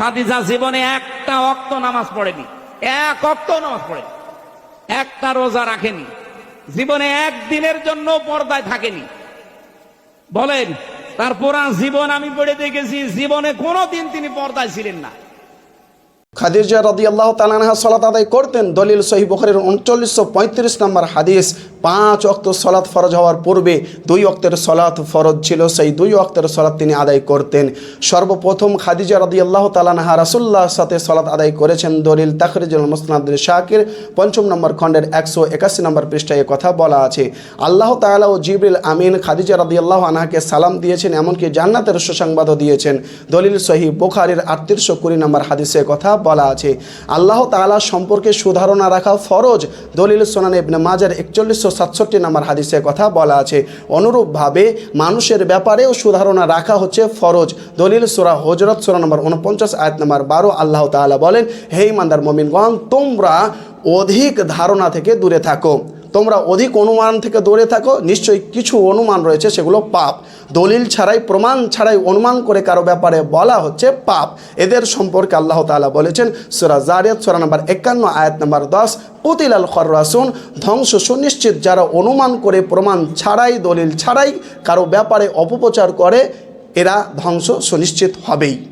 খাদিজা জীবনে একটা অক্ত নামাজ পড়েনি। এক অক্ত নামাজ পড়েনি একটা রোজা রাখেনি। জীবনে একদিনের জন্য পর্দায় থাকেনি। বলেন, তার পুরা জীবন আমি পড়ে দেখেছি, জীবনে কোনোদিন তিনি পর্দায় ছিলেন না। খাদিজা রদি আল্লাহ তালানহা সলাত আদায় করতেন। দলিল সহি বখরের উনচল্লিশশো পঁয়ত্রিশ নম্বর হাদিস। পাঁচ অক্ত সলাৎ ফরজ হওয়ার পূর্বে দুই অক্তের সলাৎ ফরজ ছিল, সেই দুই অক্তের সলাৎ তিনি আদায় করতেন। সর্বপ্রথম খাদিজা রদি আল্লাহ তালানহা রাসুল্লাহর সাথে সলাৎ আদায় করেছেন দলিল তাখরিজুল মুসনাদুল শাকির, পঞ্চম নম্বর খণ্ডের একশো একাশি নম্বর পৃষ্ঠায় কথা বলা আছে। আল্লাহ তাআলা ও জিবরিল আমিন খাদিজা আল্লাহ আনহাকে সালাম দিয়েছেন, এমনকি জান্নাতের সুসংবাদও দিয়েছেন। দলিল সহি বুখারির আটত্রিশশো কুড়ি নম্বর হাদিসে কথা বলা আছে। আল্লাহ তাআলা সম্পর্কে সুধারণা রাখা ফরজ। দলিল সোনান ইবনে মাজার একচল্লিশশো সাতষট্টি নম্বর হাদিসে কথা বলা আছে, অনুরূপভাবে মানুষের ব্যাপারেও সুধারণা রাখা হচ্ছে ফরজ। দলিল সুরা হজরত, সুরা নম্বর উনপঞ্চাশ আয়াত নম্বর বারো, আল্লাহ তালা বলেন, হে ইমানদার মমিনগণ, তোমরা অধিক ধারণা থেকে দূরে থাকো। তোমরা অধিক অনুমান থেকে দূরে থাকো। নিশ্চয়ই কিছু অনুমান রয়েছে, সেগুলো পাপ। দলিল ছাড়াই, প্রমাণ ছাড়াই অনুমান করে কারও ব্যাপারে বলা হচ্ছে পাপ। এদের সম্পর্কে আল্লাহ তালা বলেছেন, সুরা জারিয়াত, সুরা নম্বর একান্ন, আয়াত নম্বর দশ পুতিলাল আল খর্রাসুন, ধ্বংস সুনিশ্চিত যারা অনুমান করে, প্রমাণ ছাড়াই, দলিল ছাড়াই কারও ব্যাপারে অপপ্রচার করে, এরা ধ্বংস সুনিশ্চিত হবেই।